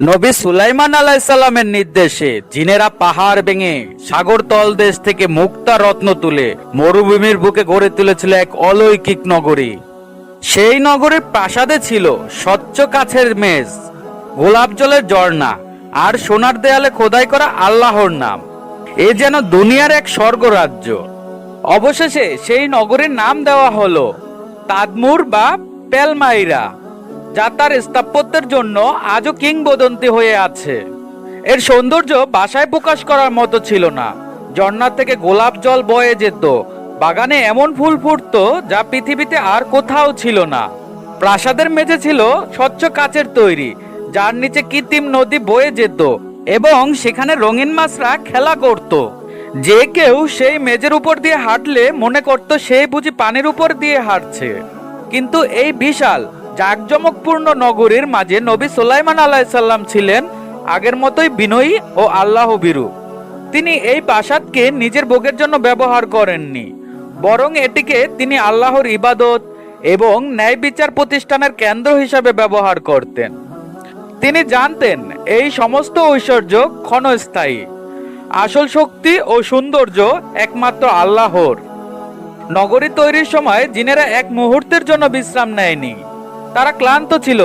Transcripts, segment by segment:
নবী সুলাইমান আলাইসাল্লামের নির্দেশে জিনেরা পাহাড় ভেঙে সাগর তল দেশ থেকে মুক্তা রত্ন তুলে মরুভূমির বুকে গড়ে তুলেছিল এক অলৌকিক নগরী। সেই নগরের প্রাসাদে ছিল স্বচ্ছ কাছের মেজ, গোলাপ জলের ঝর্ণা আর সোনার দেয়ালে খোদাই করা আল্লাহর নাম। এ যেন দুনিয়ার এক স্বর্গরাজ্য। অবশেষে সেই নগরের নাম দেওয়া হলো তাদমুর বা পেলমাইরা। যা তার স্থাপত্যের জন্য আজও কিংবদন্তি হয়ে আছে। এর সৌন্দর্য বাসায় প্রকাশ করার মতো ছিল না। ঝর্ণা থেকে গোলাপ জল বয়ে যেত। বাগানে এমন ফুল ফুটতো যা পৃথিবীতে আর কোথাও ছিল না। প্রাসাদের মেঝে ছিল স্বচ্ছ কাচের তৈরি, যার নিচে কৃত্রিম নদী বয়ে যেত এবং সেখানে রঙিন মাছরা খেলা করত। যে কেউ সেই মেজের উপর দিয়ে হাঁটলে মনে করত সেই বুঝি পানির উপর দিয়ে হাঁটছে। কিন্তু এই বিশাল জাঁকজমকপূর্ণ নগরীর মাঝে নবী সুলাইমান আলাইসাল্লাম ছিলেন আগের মতোই বিনয়ী ও আল্লাহ বিরু তিনি এই প্রাসাদকে নিজের ভোগের জন্য ব্যবহার করেননি, বরং এটিকে তিনি আল্লাহর ইবাদত এবং ন্যায় বিচার প্রতিষ্ঠানের কেন্দ্র হিসাবে ব্যবহার করতেন। তিনি জানতেন এই সমস্ত ঐশ্বর্য ক্ষণস্থায়ী, আসল শক্তি ও সৌন্দর্য একমাত্র আল্লাহর। নগরী তৈরির সময় জিনেরা এক মুহূর্তের জন্য বিশ্রাম নেয়নি। তারা ক্লান্ত ছিল,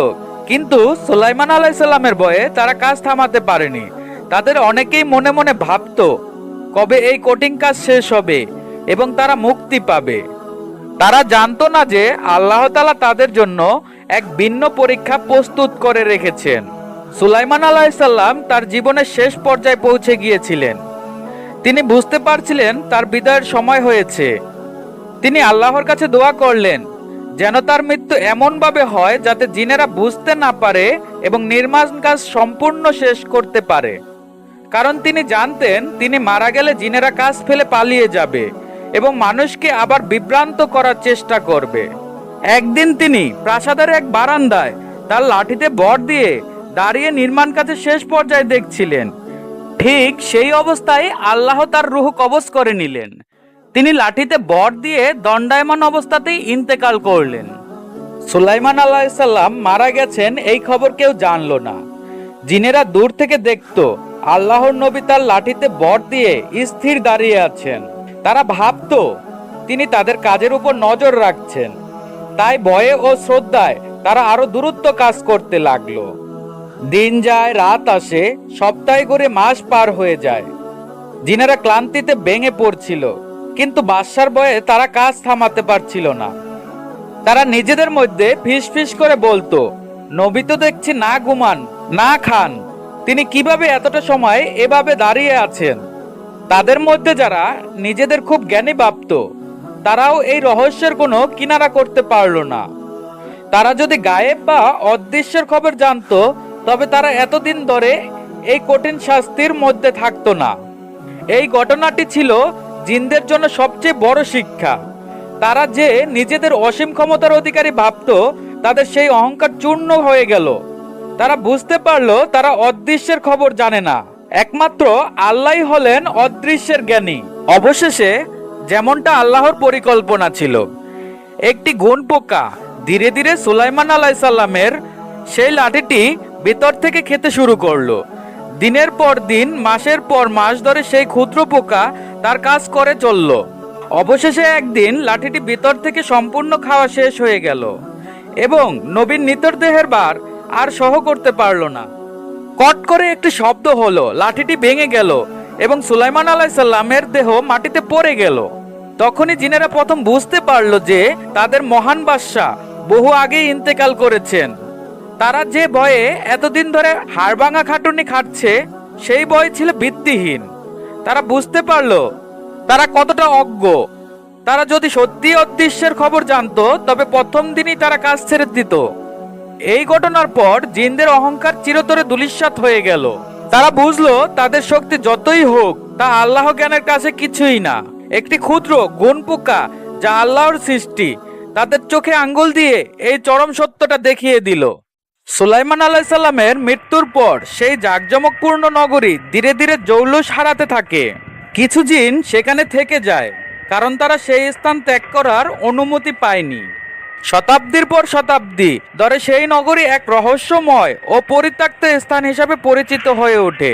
কিন্তু সুলাইমান আলাইসাল্লামের বয়ে তারা কাজ থামাতে পারেনি। তাদের অনেকেই মনে মনে ভাবতো, কবে এই কঠিন কাজ শেষ হবে এবং তারা মুক্তি পাবে? তারা জানতো না যে আল্লাহ তালা তাদের জন্য এক ভিন্ন পরীক্ষা প্রস্তুত করে রেখেছেন। সুলাইমান আলাইসাল্লাম তার জীবনের শেষ পর্যায়ে পৌঁছে গিয়েছিলেন। তিনি বুঝতে পারছিলেন তার বিদায়ের সময় হয়েছে। তিনি আল্লাহর কাছে দোয়া করলেন যেন তার মৃত্যু এমনভাবে হয় যাতে জিনেরা বুঝতে না পারে এবং নির্মাণ কাজ সম্পূর্ণ শেষ করতে পারে। কারণ তিনি জানতেন তিনি মারা গেলে জিনেরা কাজ ফেলে পালিয়ে যাবে এবং মানুষকে আবার বিভ্রান্ত করার চেষ্টা করবে। একদিন তিনি প্রাসাদের এক বারান্দায় তার লাঠিতে বর দিয়ে দাঁড়িয়ে নির্মাণ কাজের শেষ পর্যায়ে দেখছিলেন। ঠিক সেই অবস্থায় আল্লাহ তার রুহ কবজ করে নিলেন। তিনি লাঠিতে বর দিয়ে দণ্ডায়মান অবস্থাতেই ইন্তেকাল করলেন। সুলাইমান আলাইসাল্লাম মারা গেছেন, এই খবর কেউ জানল না। জিনেরা দূর থেকে দেখত, আল্লাহর নবী তার লাঠিতে বর দিয়ে স্থির দাঁড়িয়ে আছেন। তারা ভাবতো, তিনি তাদের কাজের উপর নজর রাখছেন। তাই ভয়ে ও শ্রদ্ধায় তারা আরও দূরত্ব কাজ করতে লাগল। দিন যায়, রাত আসে, সপ্তাহে করে মাস পার হয়ে যায়। জিনেরা ক্লান্তিতে ভেঙে পড়ছিল। কিন্তু বাদশার বয়ে তারা কাজ থামাতে পারছিল না। তারা নিজেদের মধ্যে ফিস ফিস করে বলতো, নবী তো দেখছি না ঘুমান, না খান। তিনি কীভাবে এতটা সময় এভাবে দাঁড়িয়ে আছেন? তাদের মধ্যে যারা নিজেদের খুব জ্ঞানী ভাবত, তারাও এই রহস্যের কোনো কিনারা করতে পারল না। তারা যদি গায়েব বা অদৃশ্যের খবর জানতো, তবে তারা এতদিন ধরে এই কঠিন শাস্তির মধ্যে থাকতো না। এই ঘটনাটি ছিল জিনদের জন্য সবচেয়ে বড় শিক্ষা। তারা যে নিজেদের অসীম ক্ষমতার অধিকারী ভাবতো, তাদের সেই অহংকার চূর্ণ হয়ে গেল। তারা বুঝতে পারল, তারা অদৃশ্যের খবর জানে না। একমাত্র আল্লাহ হলেন অদৃশ্যের জ্ঞানী। অবশেষে যেমনটা আল্লাহর পরিকল্পনা ছিল। একটি গুণ পোকা ধীরে ধীরে সুলাইমান আলাইসাল্লামের সেই লাঠিটি ভিতর থেকে খেতে শুরু করল। দিনের পর দিন, মাসের পর মাস ধরে সেই ক্ষুদ্র পোকা তার কাজ করে চলল। অবশেষে একদিন লাঠিটি ভিতর থেকে সম্পূর্ণ খাওয়া শেষ হয়ে গেল এবং নবীন নিতর দেহের বার আর সহ করতে পারল না। কট করে একটি শব্দ হলো, লাঠিটি ভেঙে গেল এবং সুলাইমান আলাইসাল্লামের দেহ মাটিতে পড়ে গেল। তখনই জিনেরা প্রথম বুঝতে পারল যে তাদের মহান বাদশাহ বহু আগেই ইন্তেকাল করেছেন। তারা যে ভয়ে এতদিন ধরে হাড়ভাঙা খাটুনি খাটছে, সেই ভয় ছিল ভিত্তিহীন। তারা বুঝতে পারল, তারা কতটা অজ্ঞ। তারা যদি সত্যি অদৃশ্যের খবর জানতো, তবে প্রথম দিনই তারা কাজ ছেড়ে দিত। এই ঘটনার পর জিনদের অহংকার চিরতরে দুলিশ্বাত হয়ে গেল। তারা বুঝলো, তাদের শক্তি যতই হোক, তা আল্লাহ জ্ঞানের কাছে কিছুই না। একটি ক্ষুদ্র, গুণ পোকা, যা আল্লাহর সৃষ্টি, তাদের চোখে আঙ্গুল দিয়ে এই চরম সত্যটা দেখিয়ে দিল। সুলাইমান আলাইসাল্লামের মৃত্যুর পর সেই জাঁকজমকপূর্ণ নগরী ধীরে ধীরে জৌলুস হারাতে থাকে। কিছু জিন সেখানে থেকে যায়, কারণ তারা সেই স্থান ত্যাগ করার অনুমতি পায়নি। শতাব্দীর পর শতাব্দী ধরে সেই নগরী এক রহস্যময় ও পরিত্যক্ত স্থান হিসাবে পরিচিত হয়ে ওঠে।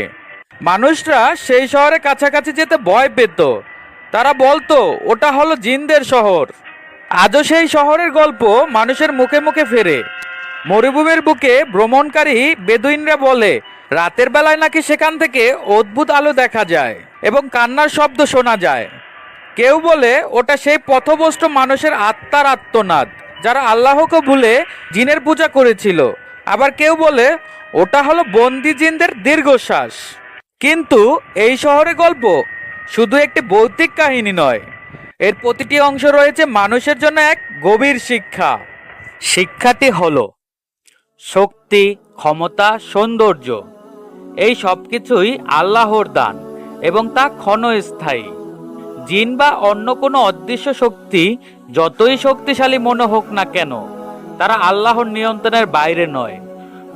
মানুষরা সেই শহরে কাছাকাছি যেতে ভয় পেত। তারা বলতো, ওটা হলো জিনদের শহর। আজও সেই শহরের গল্প মানুষের মুখে মুখে ফেরে। মরুভূমির বুকে ভ্রমণকারী বেদুইনরা বলে, রাতের বেলায় নাকি সেখান থেকে অদ্ভুত আলো দেখা যায় এবং কান্নার শব্দ শোনা যায়। কেউ বলে, ওটা সেই পথভ্রষ্ট মানুষের আত্মার আত্মনাদ, যারা আল্লাহকে ভুলে জিনের পূজা করেছিল। আবার কেউ বলে, ওটা হলো বন্দি জিনদের দীর্ঘশ্বাস। কিন্তু এই শহরের গল্প শুধু একটি ভৌতিক কাহিনী নয়, এর প্রতিটি অংশ রয়েছে মানুষের জন্য এক গভীর শিক্ষা। শিক্ষাটি হলো শক্তি, ক্ষমতা, সৌন্দর্য, এই সব কিছুই আল্লাহর দান এবং তা ক্ষণস্থায়ী। জিন বা অন্য কোনো অদৃশ্য শক্তি যতই শক্তিশালী মনে হোক না কেন, তারা আল্লাহর নিয়ন্ত্রণের বাইরে নয়।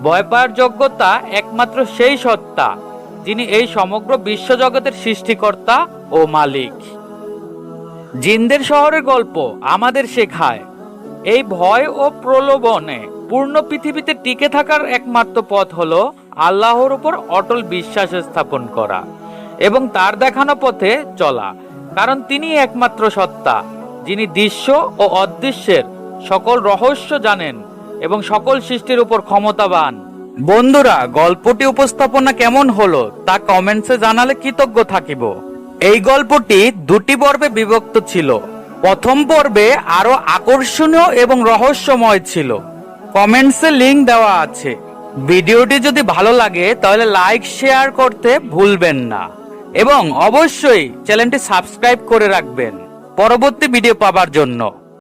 ভয় পাওয়ার যোগ্যতা একমাত্র সেই সত্তা, যিনি এই সমগ্র বিশ্বজগতের সৃষ্টিকর্তা ও মালিক। জিনদের শহরের গল্প আমাদের শেখায়, এই ভয় ও প্রলোভনে পূর্ণ পৃথিবীতে টিকে থাকার একমাত্র পথ হলো আল্লাহর উপর অটল বিশ্বাস স্থাপন করা এবং তার দেখানো পথে চলা। কারণ তিনি একমাত্র সত্তা, যিনি দৃশ্য ও অদৃশ্যের সকল রহস্য জানেন এবং সকল সৃষ্টির উপর ক্ষমতাবান। বন্ধুরা, গল্পটি উপস্থাপনা কেমন হলো তা কমেন্টসে জানালে কৃতজ্ঞ থাকিব। এই গল্পটি দুটি পর্বে বিভক্ত ছিল। প্রথম পর্বে আরও আকর্ষণীয় এবং রহস্যময় ছিল। কমেন্টসে লিংক দেওয়া আছে। ভিডিওটি যদি ভালো লাগে, তাহলে লাইক, শেয়ার করতে ভুলবেন না। এবং অবশ্যই চ্যানেলটি সাবস্ক্রাইব করে রাখবেন। পরবর্তী ভিডিও পাবার জন্য।